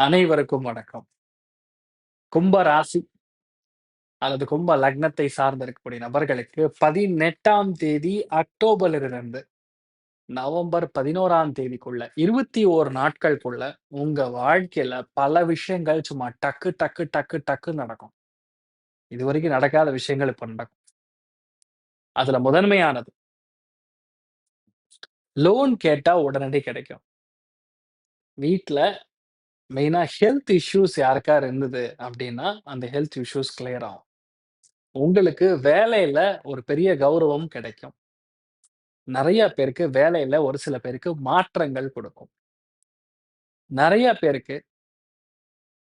அனைவருக்கும் வணக்கம். கும்ப ராசி அல்லது கும்ப லக்னத்தை சார்ந்து இருக்கக்கூடிய நபர்களுக்கு 18ஆம் தேதி அக்டோபரிலிருந்து நவம்பர் 11ஆம் தேதிக்குள்ள 21 நாட்களுக்குள்ள உங்க வாழ்க்கையில பல விஷயங்கள் சும்மா டக்கு, டக்கு, டக்கு, டக்குன்னு நடக்கும். இதுவரைக்கும் நடக்காத விஷயங்கள் இப்ப நடக்கும். அதுல முதன்மையானது லோன் கேட்டா உடனடி கிடைக்கும். வீட்டுல மெயினா ஹெல்த் இஷ்யூஸ் யாருக்காரு இருந்தது அப்படின்னா அந்த ஹெல்த் இஷ்யூஸ் கிளியர் ஆகும். உங்களுக்கு வேலையில ஒரு பெரிய கௌரவம் கிடைக்கும். நிறைய பேருக்கு வேலையில ஒரு சில பேருக்கு மாற்றங்கள் கொடுக்கும் நிறைய பேருக்கு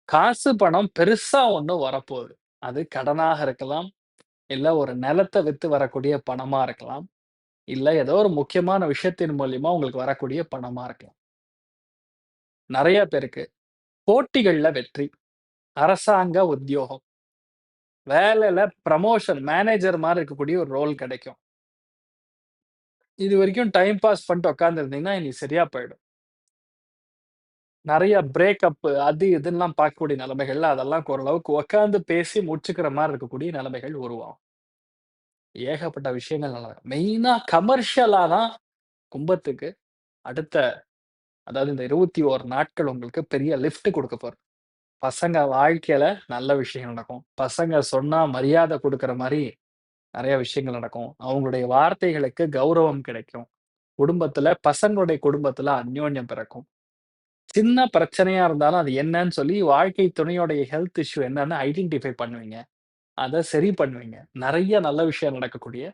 காசு, பணம் பெருசா ஒண்ணு வரப்போகுது. அது கடனாக இருக்கலாம். இல்ல ஒரு நிலத்தை வித்து வரக்கூடிய பணமா இருக்கலாம். இல்ல ஏதோ ஒரு முக்கியமான விஷயத்தின் மூலியமா உங்களுக்கு வரக்கூடிய பணமா இருக்கலாம். நிறைய பேருக்கு போட்டிகள்ல வெற்றி. அரசாங்க உத்தியோகம். வேலையில ப்ரமோஷன் மேனேஜர் மாதிரி இருக்கக்கூடிய ஒரு ரோல் கிடைக்கும். இது வரைக்கும் டைம் பாஸ் பண்ணிட்டு உட்காந்துருந்தீங்கன்னா இன்னைக்கு சரியா போயிடும். நிறைய பிரேக்கப் அது இதுலாம் பார்க்கக்கூடிய நிலைமைகள்ல, அதெல்லாம் ஓரளவுக்கு உட்காந்து பேசி முடிச்சுக்கிற மாதிரி இருக்கக்கூடிய நிலைமைகள் உருவாகும். ஏகப்பட்ட விஷயங்கள் நல்லா மெயினா கமர்ஷியலா தான் கும்பத்துக்கு அடுத்த அதாவது இந்த 21 நாட்கள் உங்களுக்கு பெரிய லிஃப்ட் கொடுக்க போறோம் பசங்க வாழ்க்கையில நல்ல விஷயம் நடக்கும். பசங்க சொன்னா மரியாதை கொடுக்குற மாதிரி நிறைய விஷயங்கள் நடக்கும். அவங்களுடைய வார்த்தைகளுக்கு கௌரவம் கிடைக்கும். குடும்பத்துல பசங்களுடைய குடும்பத்துல அந்யோன்யம் பிறக்கும். சின்ன பிரச்சனையா இருந்தாலும் அது என்னன்னு சொல்லி வாழ்க்கை துணையோடைய ஹெல்த் இஷ்யூ என்னன்னு ஐடென்டிஃபை பண்ணுவீங்க. அதை சரி பண்ணுவீங்க. நிறைய நல்ல விஷயம் நடக்கக்கூடிய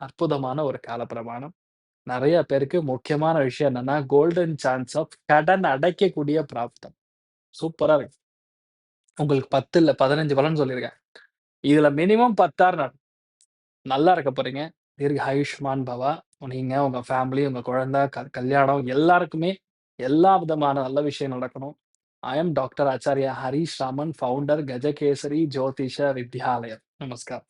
அற்புதமான ஒரு காலப்பிரமாணம். நிறைய பேருக்கு முக்கியமான விஷயம் என்னன்னா, கோல்டன் சான்ஸ் ஆஃப் கடன் அடைக்கக்கூடிய பிராப்தம். சூப்பரா இருக்கு. உங்களுக்கு 10 இல்ல 15 பலன் சொல்லியிருக்கேன். இதுல மினிமம் பத்தாறு நாள் நல்லா இருக்க போறீங்க. தீர்க்க ஆயுஷ்மான் பவா. நீங்க, உங்க ஃபேமிலி, உங்க குழந்தை, க கல்யாணம் எல்லாருக்குமே எல்லா விதமான நல்ல விஷயம் நடக்கணும். I am doctor Acharya Harish Raman, founder Gajakesari Jyotisha Vidyalayam. Namaskar.